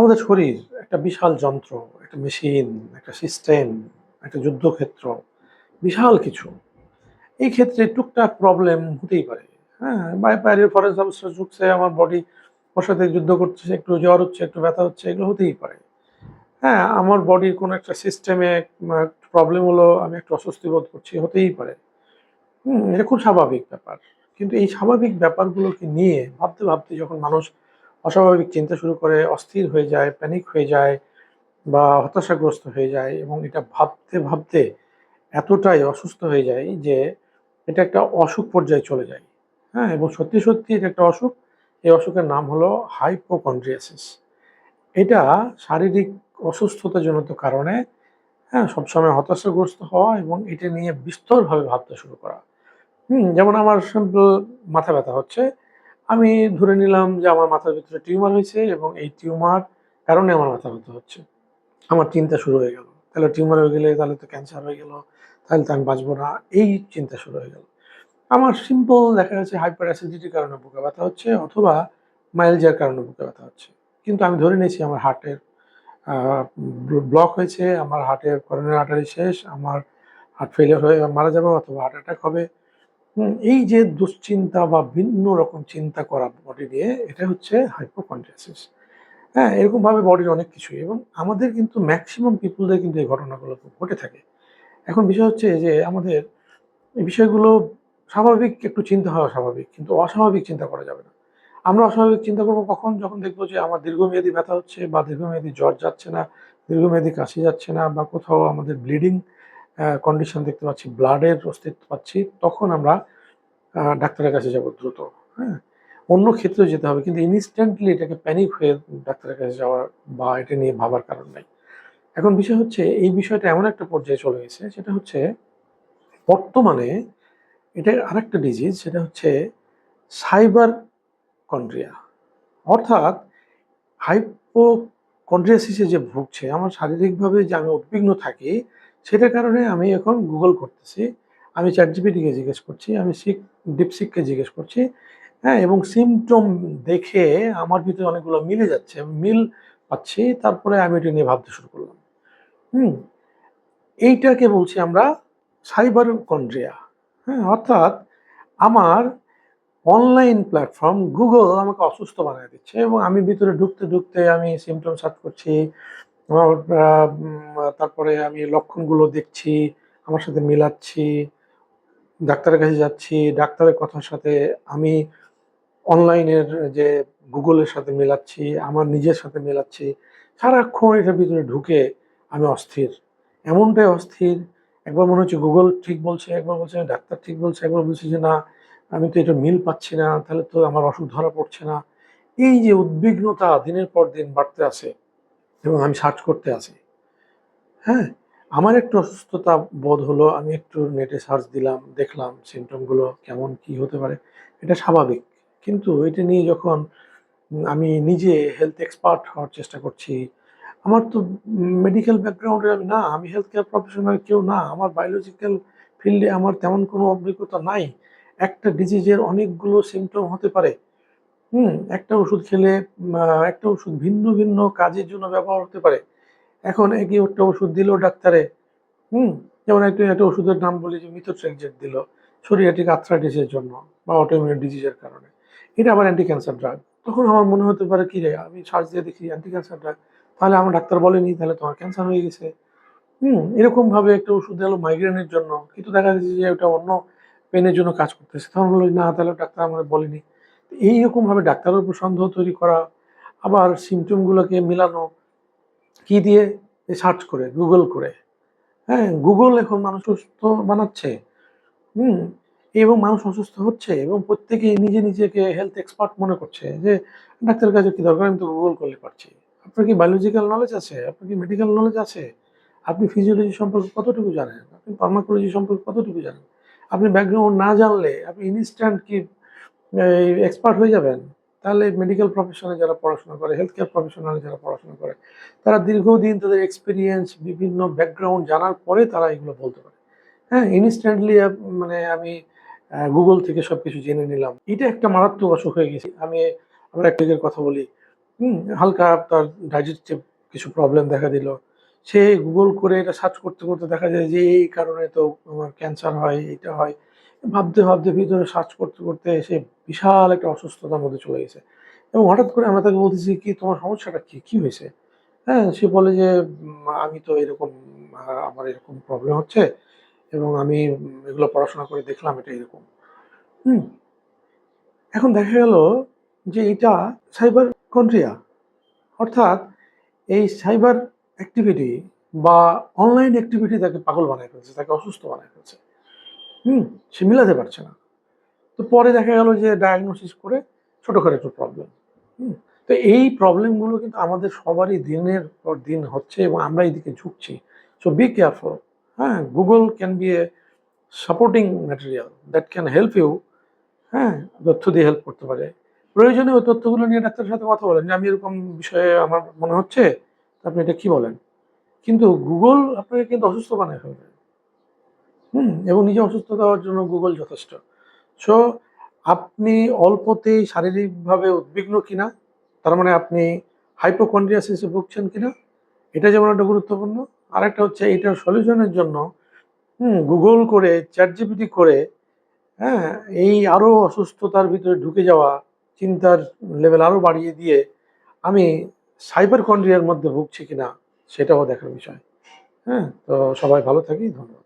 আমাদের শরীর একটা বিশাল যন্ত্র, একটা মেশিন, একটা সিস্টেম, একটা যুদ্ধক্ষেত্র, বিশাল কিছু। এই ক্ষেত্রে টুকটাক প্রবলেম হতেই পারে। হ্যাঁ বাইরের ফরেন সার্ভিসটা ঢুকছে, আমার বডি ওর সাথে যুদ্ধ করছে, একটু জ্বর হচ্ছে, একটু ব্যথা হচ্ছে, এগুলো হতেই পারে। হ্যাঁ আমার বডির কোনো একটা সিস্টেমে প্রবলেম হলো, আমি একটু অস্বস্তি বোধ করছি, হতেই পারে। হুম, এটা খুব স্বাভাবিক ব্যাপার। কিন্তু এই স্বাভাবিক ব্যাপারগুলোকে নিয়ে ভাবতে ভাবতে যখন মানুষ অস্বাভাবিক চিন্তা শুরু করে, অস্থির হয়ে যায় প্যানিক হয়ে যায় বা হতাশাগ্রস্ত হয়ে যায় এবং এটা ভাবতে ভাবতে এতটাই অসুস্থ হয়ে যায় যে এটা একটা অসুখ পর্যায়ে চলে যায়। হ্যাঁ এবং সত্যি সত্যি এটা একটা অসুখ। এই অসুখের নাম হলো হাইপোকন্ড্রিয়াসিস এটা শারীরিক অসুস্থতাজনিত কারণে হ্যাঁ সবসময় হতাশাগ্রস্ত হওয়া এবং এটা নিয়ে বিস্তরভাবে ভাবতে শুরু করা। হুম, যেমন আমার সিম্পল মাথা ব্যথা হচ্ছে আমি ধরে নিলাম যে আমার মাথার ভিতরে টিউমার হয়েছে এবং এই টিউমার কারণে আমার মাথা ব্যথা হচ্ছে। আমার চিন্তা শুরু হয়ে গেল। তাহলে টিউমার হয়ে গেলে তাহলে তো ক্যান্সার হয়ে গেল, তাহলে তো আমি বাঁচবো না, এই চিন্তা শুরু হয়ে গেল। আমার সিম্পল দেখা যাচ্ছে হাইপার অ্যাসিডিটির কারণে বুকে ব্যথা হচ্ছে অথবা মাইলজার কারণে বুকে ব্যথা হচ্ছে। কিন্তু আমি ধরে নিয়েছি আমার হার্টের ব্লক হয়েছে, আমার হার্টের করোনার আর্টারি শেষ, আমার হার্ট ফেলিয়ার হয়ে, মারা যাবে অথবা হার্ট অ্যাটাক হবে। এই যে দুশ্চিন্তা বা ভিন্ন রকম চিন্তা করা বডি নিয়ে, এটা হচ্ছে হাইপোকন্ড্রিয়াসিস হ্যাঁ এরকমভাবে বডির অনেক কিছুই এবং আমাদের কিন্তু ম্যাক্সিমাম পিপুলদের কিন্তু এই ঘটনাগুলো ঘটে থাকে। এখন বিষয় হচ্ছে যে আমাদের এই বিষয়গুলো স্বাভাবিক, একটু চিন্তা হওয়া স্বাভাবিক, কিন্তু অস্বাভাবিক চিন্তা করা যাবে না। আমরা অস্বাভাবিক চিন্তা করব কখন? যখন দেখব যে আমার দীর্ঘমেয়াদী ব্যথা হচ্ছে বা দীর্ঘমেয়াদী জ্বর যাচ্ছে না, দীর্ঘমেয়াদী কাশি যাচ্ছে না বা কোথাও আমাদের ব্লিডিং কন্ডিশন দেখতে পাচ্ছি ব্লাডের অস্তিত্ব পাচ্ছি, তখন আমরা ডাক্তারের কাছে যাব দ্রুত হ্যাঁ? অন্য ক্ষেত্রে যেতে হবে, কিন্তু ইনস্ট্যান্টলি এটাকে প্যানিক হয়ে ডাক্তারের কাছে যাওয়ার বা এটা নিয়ে ভাবার কারণ নাই। এখন বিষয় হচ্ছে, এই বিষয়টা এমন একটা পর্যায়ে চলে গেছে, সেটা হচ্ছে, বর্তমানে এটা আরেকটা ডিজিজ সেটা হচ্ছে সাইবার কন্ড্রিয়া অর্থাৎ হাইপোকন্ড্রিয়াসিসে যে ভুগছে, আমার শারীরিকভাবে যে আমি উদ্বিগ্ন থাকি সেটার কারণে আমি এখন গুগল করতেছি। আমি চ্যাট জিপিটিকে জিজ্ঞেস করছি, আমি সিক ডিপসিককে জিজ্ঞেস করছি। হ্যাঁ এবং সিমটম দেখে আমার ভিতরে অনেকগুলো মিলে যাচ্ছে। মিল পাচ্ছি, তারপরে আমি এটা নিয়ে ভাবতে শুরু করলাম। হুম, এইটাকে বলছি আমরা সাইবার কন্ড্রিয়া হ্যাঁ অর্থাৎ আমার অনলাইন প্ল্যাটফর্ম গুগল আমাকে অসুস্থ বানিয়ে দিচ্ছে এবং আমি ভিতরে ঢুকতে ঢুকতে আমি সিমটম সার্চ করছি। আমার তারপরে আমি লক্ষণগুলো দেখছি, আমার সাথে মিলাচ্ছি, ডাক্তারের কাছে যাচ্ছি, ডাক্তারের কথার সাথে আমি অনলাইনের যে গুগলের সাথে মেলাচ্ছি, আমার নিজের সাথে মেলাচ্ছি, সারাক্ষণ এটার ভিতরে ঢুকে আমি অস্থির। এমনটাই অস্থির, একবার মনে হচ্ছে গুগল ঠিক বলছে, একবার বলছে ডাক্তার ঠিক বলছে, একবার বলছে যে না, আমি তো এটা মিল পাচ্ছি না, তাহলে তো আমার অসুখ ধরা পড়ছে না। এই যে উদ্বিগ্নতা দিনের পর দিন বাড়তে আছে এবং আমি সার্চ করতে আছি। হ্যাঁ আমার একটু অসুস্থতা বোধ হলো, আমি একটু নেটে সার্চ দিলাম, দেখলাম সিমটমগুলো কেমন, কি হতে পারে, এটা স্বাভাবিক। কিন্তু এটা নিয়ে যখন আমি নিজে হেলথ এক্সপার্ট হওয়ার চেষ্টা করছি, আমার তো মেডিকেল ব্যাকগ্রাউন্ডে আমি না, আমি হেলথ কেয়ার প্রফেশনাল কেউ না, আমার বায়োলজিক্যাল ফিল্ডে আমার তেমন কোনো অভিজ্ঞতা নাই। একটা ডিজিজের অনেকগুলো সিমটম হতে পারে। হুম, একটা ওষুধ খেলে একটা ওষুধ ভিন্ন ভিন্ন কাজের জন্য ব্যবহার হতে পারে। এখন একই একটা ওষুধ দিল ডাক্তারে, হুম, যেমন একটা একটা ওষুধের নাম বলি যে মিথোট্রেকজেট দিল সোরিয়াটিক আর্থ্রাইটিসের জন্য বা অটোইমিউন ডিজিজের কারণে। এটা আবার অ্যান্টি ক্যান্সার ড্রাগ তখন আমার মনে হতে পারে, কি রে, আমি সার্চ দিয়ে দেখি অ্যান্টি ক্যান্সার ড্রাগ তাহলে আমার ডাক্তার বলেনি, তাহলে তোমার ক্যান্সার হয়ে গেছে। হুম, এরকমভাবে একটা ওষুধ দিলো মাইগ্রেনের জন্য। কিন্তু দেখা যাচ্ছে যে ওটা অন্য পেনের জন্য কাজ করতেছে। তখন বলল, না, তাহলে ডাক্তার আমার বলেনি। তো এইরকম ভাবে ডাক্তারের উপর সন্দেহ তৈরি করা, আবার সিমটমগুলোকে মিলানো, কি দিয়ে? সার্চ করে গুগল করে। হ্যাঁ গুগল এখন মানুষ সুস্থ বানাচ্ছে। হুম, এবং মানুষ অসুস্থ হচ্ছে, এবং প্রত্যেকেই নিজে নিজেকে হেলথ এক্সপার্ট মনে করছে যে, ডাক্তারের কাছে কি দরকার? আমি তো গুগল করলে পারছি। আপনার কি বায়োলজিক্যাল নলেজ আছে? আপনার কি মেডিকেল নলেজ আছে? আপনি ফিজিওলজি সম্পর্কে কতটুকু জানেন? আপনি ফার্মাকোলজি সম্পর্কে কতটুকু জানেন? আপনি ব্যাকগ্রাউন্ড না জানলে, আপনি ইনস্ট্যান্ট কি এক্সপার্ট হয়ে যাবেন তাহলে মেডিকেল প্রফেশনে যারা পড়াশোনা করে হেলথ কেয়ার প্রফেশনালে যারা পড়াশোনা করে তারা দীর্ঘদিন তাদের এক্সপিরিয়েন্স বিভিন্ন ব্যাকগ্রাউন্ড জানার পরে তারা এগুলো বলতে পারে হ্যাঁ ইনস্ট্যান্টলি মানে আমি গুগল থেকে সব কিছু জেনে নিলাম এটা একটা মারাত্মক অসুখ হয়ে গেছে আমি আমরা একটা কথা বলি? হালকা তার ডাইজেস্টিভ কিছু প্রবলেম দেখা দিল। সে গুগল করে এটা সার্চ করতে, করতে দেখা যায় যে এই কারণে তো আমার ক্যান্সার হয়, এটা হয়। ভাবতে, ভাবতে ভিতরে সার্চ করতে, করতে সে বিশাল একটা অসুস্থতার মধ্যে চলে গেছে। এবং হঠাৎ করে আমরা তাকে বলতেছি, "কি তোমার সমস্যাটা কি? কি হয়েছে?" হ্যাঁ? সে বলে যে, "আমি তো এরকম আমার এরকম প্রবলেম হচ্ছে এবং আমি এগুলো পড়াশোনা করে দেখলাম এটা এরকম।" হুম? এখন দেখা গেল যে এটা সাইবার কন্ট্রিয়া। অর্থাৎ এই সাইবার অ্যাক্টিভিটি বা অনলাইন অ্যাক্টিভিটি তাকে পাগল বানায় ফেলছে, তাকে অসুস্থ বানায় ফেলছে। হুম? সে মিলাতে পারছে না। তো পরে দেখা গেল যে ডায়াগনোসিস করে ছোটখাটো একটু প্রবলেম। হুম? তো এই প্রবলেমগুলো কিন্তু আমাদের সবারই দিনের পর দিন হচ্ছে এবং আমরা এদিকে ঝুঁকছি। So be careful. হ্যাঁ? Google can be a supporting material that can help you হ্যাঁ? তথ্য দিয়ে হেল্প করতে পারে। প্রয়োজনে ওই তথ্যগুলো নিয়ে ডাক্তারের সাথে কথা বলেন যে, "আমি এরকম বিষয়ে আমার মনে হচ্ছে, আপনি এটা কি বলেন?" কিন্তু গুগল আপনাকে কিন্তু অসুস্থ বানায় ফেলবে। হুম? এবং নিজে অসুস্থ হওয়ার জন্য গুগল যথেষ্ট। সো আপনি অল্পতেই শারীরিকভাবে উদ্বিগ্ন কিনা, তার মানে আপনি এ ভুগছেন কিনা, এটা যেমন একটা গুরুত্বপূর্ণ। আরেকটা হচ্ছে এটার সলিউশনের জন্য হুম, Google করে ChatGPT করে হ্যাঁ? এই আরও অসুস্থতার ভিতরে ঢুকে যাওয়া, চিন্তার লেভেল আরও বাড়িয়ে দিয়ে আমি সাইবার কন্ট্রিয়ার মধ্যে ভুগছি কিনা সেটাও দেখার বিষয়। হ্যাঁ? তো সবাই ভালো থাকি। ধন্যবাদ।